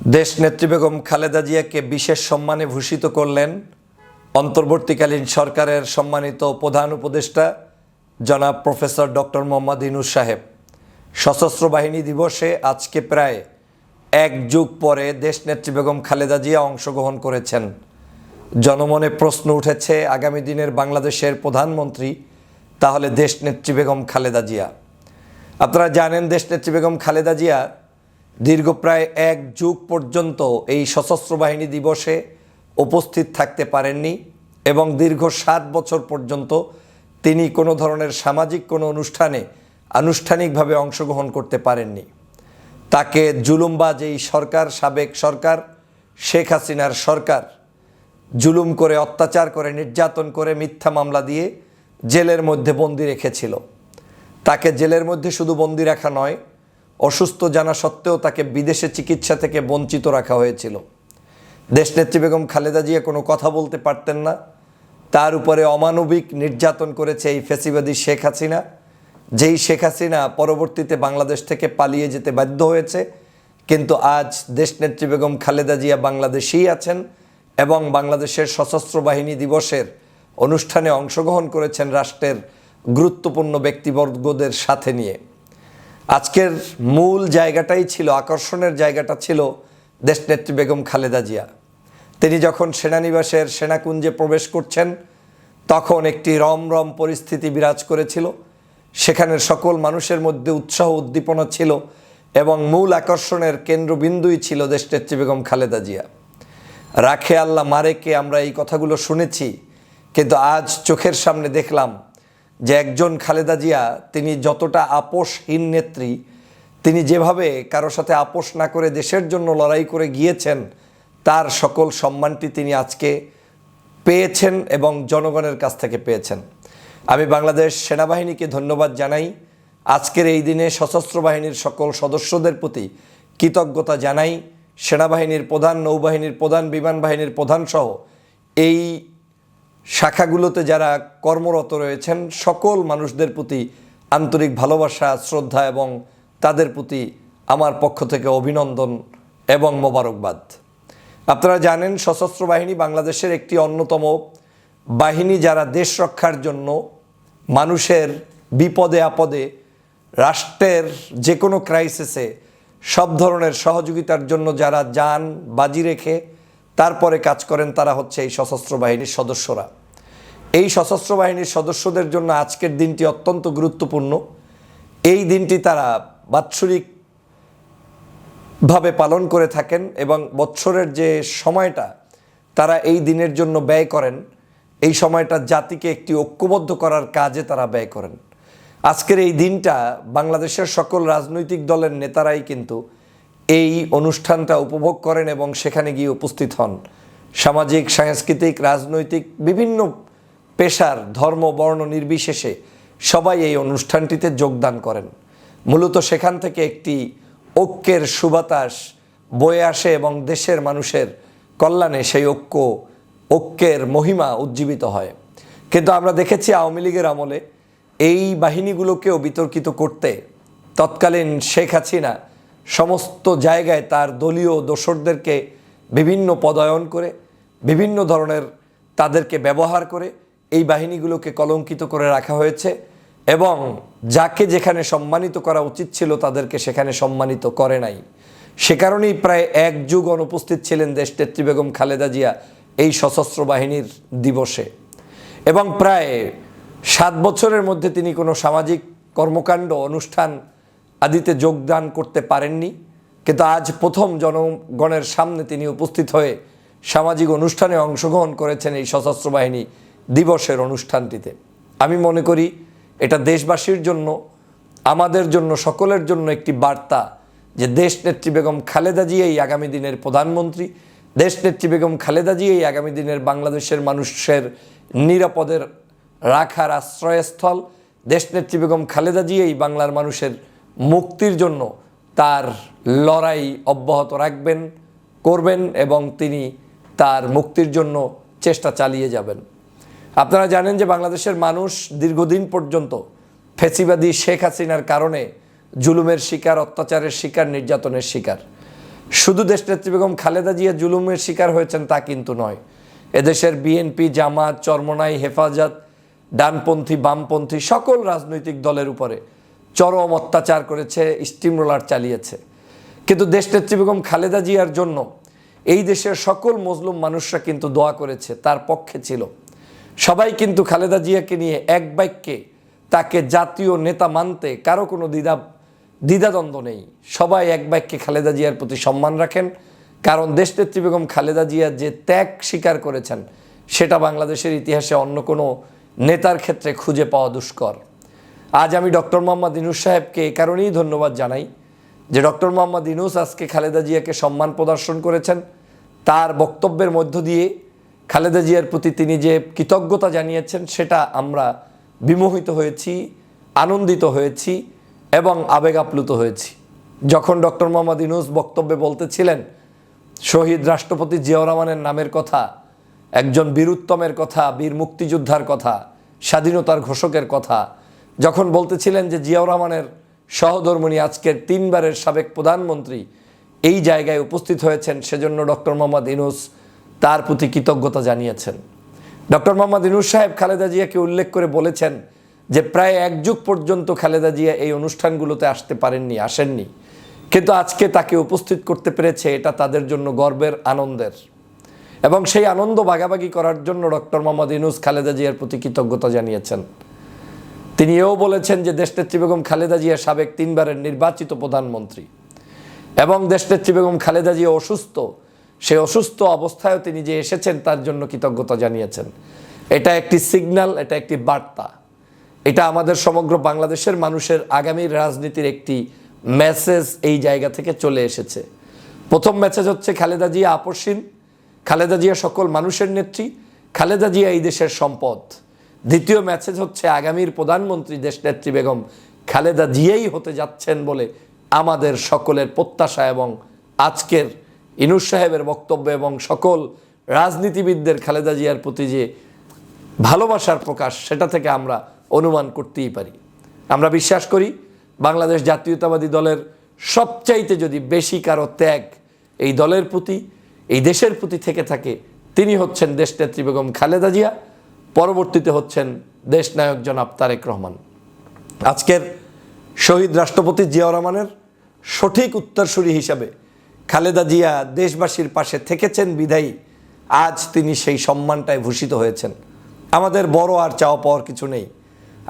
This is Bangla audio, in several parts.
দেশ নেত্রী বেগম খালেদা জিয়াকে বিশেষ সম্মানে ভূষিত করলেন অন্তর্বর্তীকালীন সরকারের সম্মানিত প্রধান উপদেষ্টা জনাব প্রফেসর ডক্টর মোহাম্মদ ইনুস সাহেব। সশস্ত্র বাহিনী দিবসে আজকে প্রায় এক যুগ পরে দেশ নেত্রী বেগম খালেদা জিয়া অংশগ্রহণ করেছেন। জনমনে প্রশ্ন উঠেছে, আগামী দিনের বাংলাদেশের প্রধানমন্ত্রী তাহলে দেশ নেত্রী বেগম খালেদা জিয়া। আপনারা জানেন, দেশ নেত্রী বেগম খালেদা জিয়া দীর্ঘ প্রায় এক যুগ পর্যন্ত এই সশস্ত্র বাহিনী দিবসে উপস্থিত থাকতে পারেননি এবং দীর্ঘ সাত বছর পর্যন্ত তিনি কোনো ধরনের সামাজিক কোনো অনুষ্ঠানে আনুষ্ঠানিকভাবে অংশগ্রহণ করতে পারেননি। তাকে জুলুমবাজ এই সরকার, সাবেক সরকার, শেখ হাসিনার সরকার, জুলুম করে অত্যাচার করে, নির্যাতন করে, মিথ্যা মামলা দিয়ে জেলের মধ্যে বন্দি রেখেছিল। তাকে জেলের মধ্যে শুধু বন্দি রাখা নয় অসুস্থ জানা সত্ত্বেও তাকে বিদেশে চিকিৎসা থেকে বঞ্চিত রাখা হয়েছিল। দেশনেত্রী বেগম খালেদা জিয়া কোনো কথা বলতে পারতেন না। তার উপরে অমানবিক নির্যাতন করেছে এই ফেসিবাদী শেখ হাসিনা। যেই শেখ হাসিনা পরবর্তীতে বাংলাদেশ থেকে পালিয়ে যেতে বাধ্য হয়েছে, কিন্তু আজ দেশনেত্রী বেগম খালেদা জিয়া বাংলাদেশেই আছেন এবং বাংলাদেশের সশস্ত্র বাহিনী দিবসের অনুষ্ঠানে অংশগ্রহণ করেছেন রাষ্ট্রের গুরুত্বপূর্ণ ব্যক্তিবর্গদের সাথে নিয়ে। আজকের মূল জায়গাটাই ছিল, আকর্ষণের জায়গাটা ছিল দেশনেত্রী বেগম খালেদা জিয়া। তিনি যখন সেনানিবাসের সেনাকুঞ্জে প্রবেশ করছেন, তখন একটি রমরম পরিস্থিতি বিরাজ করেছিল। সেখানের সকল মানুষের মধ্যে উৎসাহ উদ্দীপনা ছিল এবং মূল আকর্ষণের কেন্দ্রবিন্দুই ছিল দেশনেত্রী বেগম খালেদা জিয়া। রাখে আল্লাহ মারেকে আমরা এই কথাগুলো শুনেছি, কিন্তু আজ চোখের সামনে দেখলাম যে একজন খালেদা জিয়া, তিনি যতটা আপোষহীন নেত্রী, তিনি যেভাবে কারও সাথে আপোষ না করে দেশের জন্য লড়াই করে গিয়েছেন, তার সকল সম্মানটি তিনি আজকে পেয়েছেন এবং জনগণের কাছ থেকে পেয়েছেন। আমি বাংলাদেশ সেনাবাহিনীকে ধন্যবাদ জানাই। আজকের এই দিনে সশস্ত্র বাহিনীর সকল সদস্যদের প্রতি কৃতজ্ঞতা জানাই। সেনাবাহিনীর প্রধান, নৌবাহিনীর প্রধান, বিমান বাহিনীর প্রধান সহ এই শাখাগুলোতে যারা কর্মরত রয়েছেন, সকল মানুষদের প্রতি আন্তরিক ভালোবাসা, শ্রদ্ধা এবং তাদের প্রতি আমার পক্ষ থেকে অভিনন্দন এবং মোবারকবাদ। আপনারা জানেন, সশস্ত্র বাহিনী বাংলাদেশের একটি অন্যতম বাহিনী যারা দেশ রক্ষার জন্য মানুষের বিপদে আপদে, রাষ্ট্রের যে কোনো ক্রাইসিসে সব ধরনের সহযোগিতার জন্য যারা যান বাজি রেখে তারপরে কাজ করেন তারা হচ্ছে এই সশস্ত্র বাহিনীর সদস্যরা। এই সশস্ত্র বাহিনীর সদস্যদের জন্য আজকের দিনটি অত্যন্ত গুরুত্বপূর্ণ। এই দিনটি তারা বাৎসরিক ভাবে পালন করে থাকেন এবং বৎসরের যে সময়টা তারা এই দিনের জন্য ব্যয় করেন, এই সময়টা জাতিকে একটি ঐক্যবদ্ধ করার কাজে তারা ব্যয় করেন। আজকের এই দিনটা বাংলাদেশের সকল রাজনৈতিক দলের নেতারাই কিন্তু এই অনুষ্ঠানটা উপভোগ করেন এবং সেখানে গিয়ে উপস্থিত হন। সামাজিক, সাংস্কৃতিক, রাজনৈতিক বিভিন্ন পেশার ধর্ম, বর্ণ নির্বিশেষে সবাই এই অনুষ্ঠানটিতে যোগদান করেন। মূলত সেখান থেকে একটি ঐক্যের সুবাতাস বয়ে আসে এবং দেশের মানুষের কল্যাণে সেই ঐক্য, ঐক্যের মহিমা উজ্জীবিত হয়। কিন্তু আমরা দেখেছি আওয়ামী লীগের আমলে এই বাহিনীগুলোকেও বিতর্কিত করতে তৎকালীন শেখ হাসিনা সমস্ত জায়গায় তার দলীয় দোসরদেরকে বিভিন্ন পদায়ন করে, বিভিন্ন ধরনের তাদেরকে ব্যবহার করে এই বাহিনীগুলোকে কলঙ্কিত করে রাখা হয়েছে এবং যাকে যেখানে সম্মানিত করা উচিত ছিল তাদেরকে সেখানে সম্মানিত করে নাই। সে কারণেই প্রায় এক যুগ অনুপস্থিত ছিলেন দেশনেত্রী বেগম খালেদা জিয়া এই সশস্ত্র বাহিনীর দিবসে। এবং প্রায় সাত বছরের মধ্যে তিনি কোনো সামাজিক কর্মকাণ্ড, অনুষ্ঠান আদিতে যোগদান করতে পারেননি, কিন্তু আজ প্রথম জনগণের সামনে তিনি উপস্থিত হয়ে সামাজিক অনুষ্ঠানে অংশগ্রহণ করেছেন এই সশস্ত্র বাহিনী দিবসের অনুষ্ঠানটিতে। আমি মনে করি এটা দেশবাসীর জন্য, আমাদের জন্য, সকলের জন্য একটি বার্তা যে দেশ নেত্রী বেগম খালেদা জিয়াই আগামী দিনের প্রধানমন্ত্রী দেশ নেত্রী বেগম খালেদা জিয়াই আগামী দিনের বাংলাদেশের মানুষের নিরাপদের রাখার আশ্রয়স্থল দেশ নেত্রী বেগম খালেদা জিয়াই বাংলার মানুষের মুক্তির জন্য তার লড়াই অব্যাহত রাখবেন, করবেন এবং তিনি তার মুক্তির জন্য চেষ্টা চালিয়ে যাবেন। আপনারা জানেন যে বাংলাদেশের মানুষ দীর্ঘদিন পর্যন্ত ফেসিবাদী শেখ হাসিনার কারণে জুলুমের শিকার, অত্যাচারের শিকার, নির্যাতনের শিকার। শুধু দেশনেত্রী বেগম খালেদা জিয়া জুলুমের শিকার হয়েছেন তা কিন্তু নয়। এদেশের বিএনপি, জামাত, চরমনাই, হেফাজত, ডানপন্থী, বামপন্থী সকল রাজনৈতিক দলের উপরে চরম অত্যাচার করেছে স্টিম রোলার চালিয়েছে। কিন্তু দেশনেত্রী বেগম খালেদা জিয়ার জন্য এই দেশের সকল মজলুম মানুষরা কিন্তু দোয়া করেছে, তার পক্ষে ছিল। সবাই কিন্তু খালেদা জিয়াকে নিয়ে এক বাক্যে তাকে জাতীয় নেতা মানতে কারও কোনো দ্বিধা, দ্বিধাদ্বন্দ্ব নেই। সবাই এক বাক্যে খালেদা জিয়ার প্রতি সম্মান রাখেন। কারণ দেশনেত্রী বেগম খালেদা জিয়া যে ত্যাগ স্বীকার করেছেন, সেটা বাংলাদেশের ইতিহাসে অন্য কোনো নেতার ক্ষেত্রে খুঁজে পাওয়া দুষ্কর। আজ আমি ডক্টর মোহাম্মদ ইনুস সাহেবকে এই কারণেই ধন্যবাদ জানাই যে ডক্টর মোহাম্মদ ইনুস আজকে খালেদা জিয়াকে সম্মান প্রদর্শন করেছেন। তার বক্তব্যের মধ্য দিয়ে খালেদা জিয়ার প্রতি তিনি যে কৃতজ্ঞতা জানিয়েছেন, সেটা আমরা বিমোহিত হয়েছি, আনন্দিত হয়েছি এবং আবেগ আপ্লুত হয়েছি। যখন ডক্টর মোহাম্মদ ইনুস বক্তব্যে বলতেছিলেন, শহীদ রাষ্ট্রপতি জিয়াউর রহমানের নামের কথা, একজন বীরুত্তমের কথা, বীর মুক্তিযোদ্ধার কথা, স্বাধীনতার ঘোষকের কথা যখন বলতেছিলেন যে জিয়াউর রহমানের সহধর্মণী আজকের তিনবারের সাবেক প্রধানমন্ত্রী এই জায়গায় উপস্থিত হয়েছেন, সেজন্য ডক্টর মোহাম্মদ ইনুস তার প্রতি কৃতজ্ঞতা জানিয়েছেন। ডক্টর মোহাম্মদ ইনুস সাহেব খালেদা জিয়াকে উল্লেখ করে বলেছেন যে প্রায় এক যুগ পর্যন্ত খালেদা জিয়া এই অনুষ্ঠানগুলোতে আসতে পারেননি, আসেননি। কিন্তু আজকে তাকে উপস্থিত করতে পেরেছে এটা তাদের জন্য গর্বের আনন্দের। এবং সেই আনন্দ ভাগাভাগি করার জন্য ডক্টর মোহাম্মদ ইনুস খালেদা জিয়ার প্রতি কৃতজ্ঞতা জানিয়েছেন। তিনি এও বলেছেন যে দেশনেত্রী বেগম খালেদা জিয়া সাবেক তিনবারের নির্বাচিত প্রধানমন্ত্রী। এবং দেশনেত্রী বেগম খালেদা জিয়া অসুস্থ সেই অসুস্থ অবস্থায়ও তিনি যে এসেছেন তার জন্য কৃতজ্ঞতা জানিয়েছেন। এটা একটি সিগন্যাল, এটা একটি বার্তা। এটা আমাদের সমগ্র বাংলাদেশের মানুষের আগামীর রাজনীতির একটি মেসেজ এই জায়গা থেকে চলে এসেছে। প্রথম মেসেজ হচ্ছে, খালেদা জিয়া আপসীন খালেদা জিয়া সকল মানুষের নেত্রী, খালেদা জিয়া এই দেশের সম্পদ। দ্বিতীয় মেসেজ হচ্ছে, আগামীর প্রধানমন্ত্রী দেশনেত্রী বেগম খালেদা জিয়াই হতে যাচ্ছেন বলে আমাদের সকলের প্রত্যাশা এবং আজকের ইনুস সাহেবের বক্তব্য এবং সকল রাজনীতিবিদদের খালেদা জিয়ার প্রতি যে ভালোবাসার প্রকাশ, সেটা থেকে আমরা অনুমান করতেই পারি। আমরা বিশ্বাস করি, বাংলাদেশ জাতীয়তাবাদী দলের সবচাইতে যদি বেশি কারও ত্যাগ এই দলের প্রতি, এই দেশের প্রতি থেকে থাকে, তিনি হচ্ছেন দেশনেত্রী বেগম খালেদা জিয়া। পরবর্তীতে হচ্ছেন দেশনায়ক জনাব তারেক রহমান। আজকের শহীদ রাষ্ট্রপতি জিয়াউর রহমানের সঠিক উত্তরসূরি হিসাবে খালেদা জিয়া দেশবাসীর পাশে থেকেছেন বিধায়ী, আজ তিনি সেই সম্মানটায় ভূষিত হয়েছেন। আমাদের বড় আর চাওয়া পাওয়ার কিছু নেই।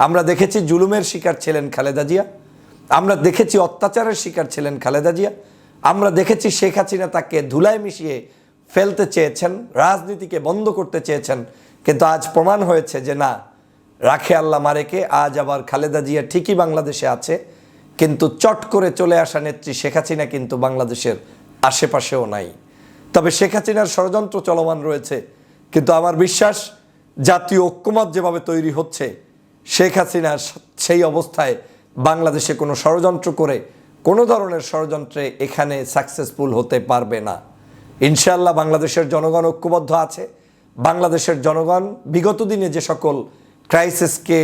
আমরা দেখেছি জুলুমের শিকার ছিলেন খালেদা জিয়া, আমরা দেখেছি অত্যাচারের শিকার ছিলেন খালেদা জিয়া, আমরা দেখেছি শেখ হাসিনা তাকে ধুলায় মিশিয়ে ফেলতে চেয়েছেন, রাজনীতিকে বন্ধ করতে চেয়েছেন কিন্তু আজ প্রমাণ হয়েছে যে না, রাখে আল্লাহ মারেকে, আজ আবার খালেদা জিয়া ঠিকই বাংলাদেশে আছে, কিন্তু চট করে চলে আসা নেত্রী শেখ হাসিনা কিন্তু বাংলাদেশের আশেপাশেও নাই। তবে শেখ হাসিনার ষড়যন্ত্র চলমান রয়েছে, কিন্তু আমার বিশ্বাস, জাতীয় ঐক্যমত যেভাবে তৈরি হচ্ছে, শেখ হাসিনা সেই অবস্থায় বাংলাদেশে কোনো ষড়যন্ত্র করে কোনো ধরনের ষড়যন্ত্রে এখানে সাকসেসফুল হতে পারবে না। ইনশাআল্লাহ বাংলাদেশের জনগণ ঐক্যবদ্ধ আছে বাংলাদেশের জনগণ বিগত দিনে যে সকল ক্রাইসিসকে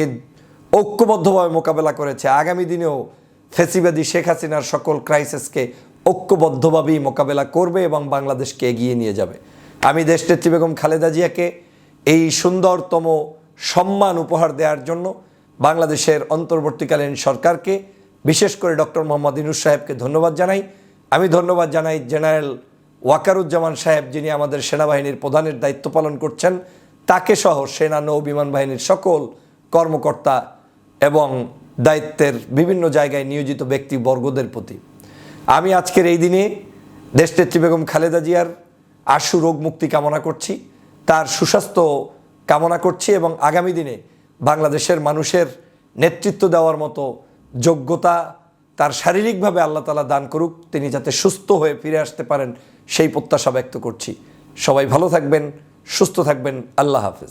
ঐক্যবদ্ধভাবে মোকাবেলা করেছে, আগামী দিনেও ফেসিবাদী শেখ হাসিনার সকল ক্রাইসিসকে ঐক্যবদ্ধভাবেই মোকাবেলা করবে এবং বাংলাদেশকে এগিয়ে নিয়ে যাবে। আমি দেশনেত্রী বেগম খালেদা জিয়াকে এই সুন্দরতম সম্মান উপহার দেওয়ার জন্য বাংলাদেশের অন্তর্বর্তীকালীন সরকারকে, বিশেষ করে ডক্টর মোহাম্মদ ইনুস সাহেবকে ধন্যবাদ জানাই। আমি ধন্যবাদ জানাই জেনারেল ওয়াকারুজ্জামান সাহেব যিনি আমাদের সেনাবাহিনীর প্রধানের দায়িত্ব পালন করছেন, তাকে সহ সেনা, নৌ বিমান বাহিনীর সকল কর্মকর্তা এবং দায়িত্বের বিভিন্ন জায়গায় নিয়োজিত ব্যক্তিবর্গদের প্রতি। আমি আজকের এই দিনে দেশনেত্রী বেগম খালেদা জিয়ার আশু রোগ মুক্তি কামনা করছি, তার সুস্বাস্থ্য কামনা করছি এবং আগামী দিনে বাংলাদেশের মানুষের নেতৃত্ব দেওয়ার মতো যোগ্যতা তার শারীরিকভাবে আল্লাহ তালা দান করুক, তিনি যাতে সুস্থ হয়ে ফিরে আসতে পারেন, সেই প্রত্যাশা ব্যক্ত করছি। সবাই ভালো থাকবেন, সুস্থ থাকবেন, আল্লাহ হাফেজ।